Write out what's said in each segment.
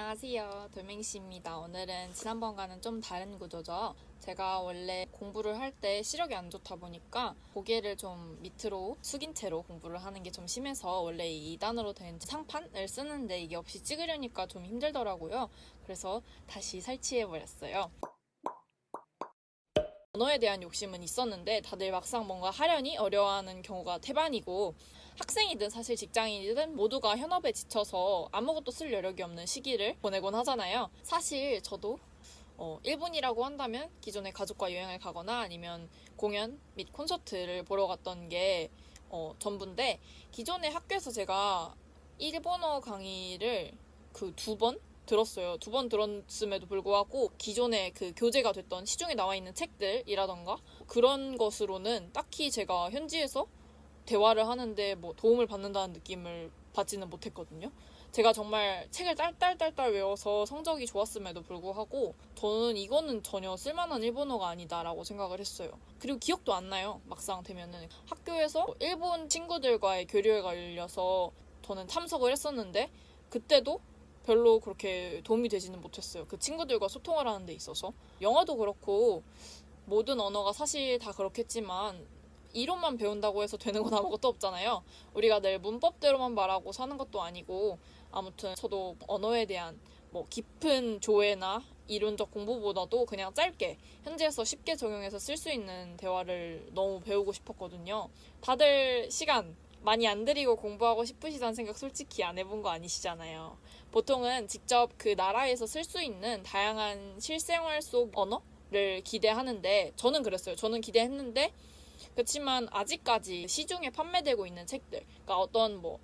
안녕하세요. 돌멩이씨입니다. 오늘은 지난번과는 좀 다른 구조죠. 제가 원래 공부를 할 때 시력이 안 좋다 보니까 고개를 좀 밑으로 숙인 채로 공부를 하는 게 좀 심해서 원래 이 2단으로 된 상판을 쓰는데 이게 없이 찍으려니까 좀 힘들더라고요. 그래서 다시 설치해버렸어요. 언어에 대한 욕심은 있었는데 다들 막상 뭔가 하려니 어려워하는 경우가 태반이고 학생이든 사실 직장인이든 모두가 현업에 지쳐서 아무것도 쓸 여력이 없는 시기를 보내곤 하잖아요. 사실 저도 어, 일본이라고 한다면 기존에 가족과 여행을 가거나 아니면 공연 및 콘서트를 보러 갔던 게 어, 전부인데 기존에 학교에서 제가 일본어 강의를 그 두 번 들었어요. 두 번 들었음에도 불구하고 기존에 그 교재가 됐던 시중에 나와 있는 책들이라던가 그런 것으로는 딱히 제가 현지에서 대화를 하는데 뭐 도움을 받는다는 느낌을 받지는 못했거든요. 제가 정말 책을 딸딸딸딸 외워서 성적이 좋았음에도 불구하고 저는 이거는 전혀 쓸만한 일본어가 아니다라고 생각을 했어요. 그리고 기억도 안 나요. 막상 되면은 학교에서 일본 친구들과의 교류회가 열려서 저는 참석을 했었는데 그때도 별로 그렇게 도움이 되지는 못했어요. 그 친구들과 소통을 하는 데 있어서. 영어도 그렇고 모든 언어가 사실 다 그렇겠지만 이론만 배운다고 해서 되는 건 아무것도 없잖아요. 우리가 늘 문법대로만 말하고 사는 것도 아니고 아무튼 저도 언어에 대한 뭐 깊은 조회나 이론적 공부보다도 그냥 짧게 현지에서 쉽게 적용해서 쓸 수 있는 대화를 너무 배우고 싶었거든요. 다들 시간 많이 안 들이고 공부하고 싶으시다는 생각 솔직히 안 해본 거 아니시잖아요. 보통은 직접 그 나라에서 쓸 수 있는 다양한 실생활 속 언어를 기대하는데 저는 그랬어요. 저는 기대했는데 그렇지만 아직까지 시중에 판매되고 있는 책들, 그러니까 어떤 뭐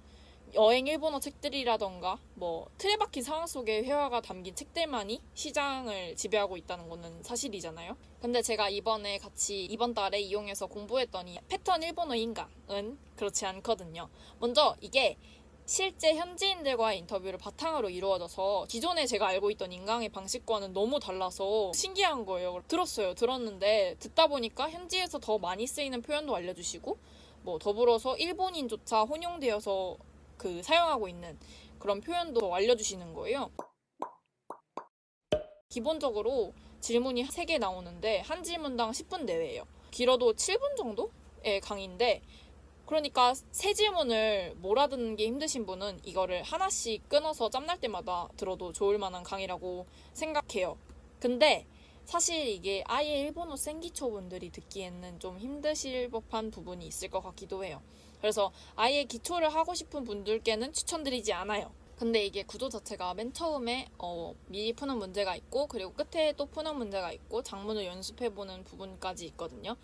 여행 일본어 책들이라던가 뭐 틀에 박힌 상황 속의 회화가 담긴 책들만이 시장을 지배하고 있다는 거는 사실이잖아요. 근데 제가 이번에 같이 이번 달에 이용해서 공부했더니 패턴 일본어 인강은 그렇지 않거든요. 먼저 이게 실제 현지인들과의 인터뷰를 바탕으로 이루어져서 기존에 제가 알고 있던 인강의 방식과는 너무 달라서 신기한 거예요. 들었어요. 들었는데 듣다 보니까 현지에서 더 많이 쓰이는 표현도 알려주시고 뭐 더불어서 일본인조차 혼용되어서 그 사용하고 있는 그런 표현도 알려주시는 거예요. 기본적으로 질문이 3개 나오는데 한 질문당 10분 내외예요. 길어도 7분 정도의 강의인데 그러니까 세 질문을 몰아듣는 게 힘드신 분은 이거를 하나씩 끊어서 짬날 때마다 들어도 좋을 만한 강의라고 생각해요. 근데 사실 이게 아예 일본어 생기초 분들이 듣기에는 좀 힘드실 법한 부분이 있을 것 같기도 해요. 그래서 아예 기초를 하고 싶은 분들께는 추천드리지 않아요. 근데 이게 구조 자체가 맨 처음에 어, 미리 푸는 문제가 있고 그리고 끝에 또 푸는 문제가 있고 장문을 연습해보는 부분까지 있거든요.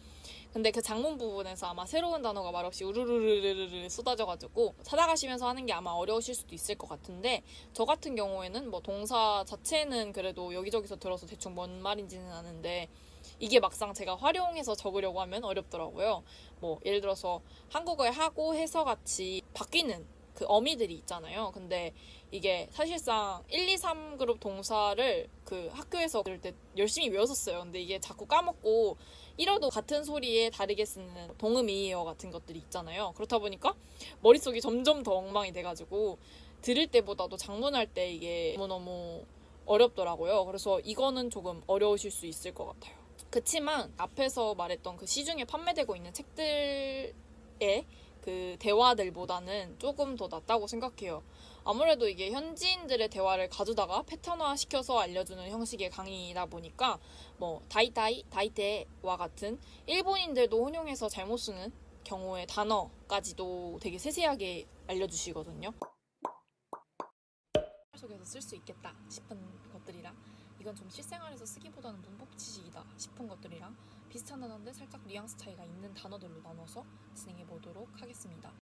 근데 그 장문 부분에서 아마 새로운 단어가 말없이 우르르르르르 쏟아져가지고 찾아가시면서 하는 게 아마 어려우실 수도 있을 것 같은데 저 같은 경우에는 뭐 동사 자체는 그래도 여기저기서 들어서 대충 뭔 말인지는 아는데 이게 막상 제가 활용해서 적으려고 하면 어렵더라고요. 뭐 예를 들어서 한국어의 하고 해서 같이 바뀌는 그 어미들이 있잖아요. 근데 이게 사실상 1, 2, 3 그룹 동사를 그 학교에서 그럴 때 열심히 외웠었어요. 근데 이게 자꾸 까먹고 이러도 같은 소리에 다르게 쓰는 동음이어 같은 것들이 있잖아요. 그렇다 보니까 머릿속이 점점 더 엉망이 돼가지고 들을 때보다도 장문할 때 이게 너무너무 어렵더라고요. 그래서 이거는 조금 어려우실 수 있을 것 같아요. 그치만 앞에서 말했던 그 시중에 판매되고 있는 책들의 그 대화들보다는 조금 더 낫다고 생각해요. 아무래도 이게 현지인들의 대화를 가져다가 패턴화 시켜서 알려주는 형식의 강의다 보니까 뭐 다이다이, 다이테와 같은 일본인들도 혼용해서 잘못 쓰는 경우의 단어까지도 되게 세세하게 알려주시거든요. 속에서 쓸 수 있겠다 싶은 이건 좀 실생활에서 쓰기보다는 문법 지식이다 싶은 것들이랑 비슷한 단어인데 살짝 뉘앙스 차이가 있는 단어들로 나눠서 진행해 보도록 하겠습니다.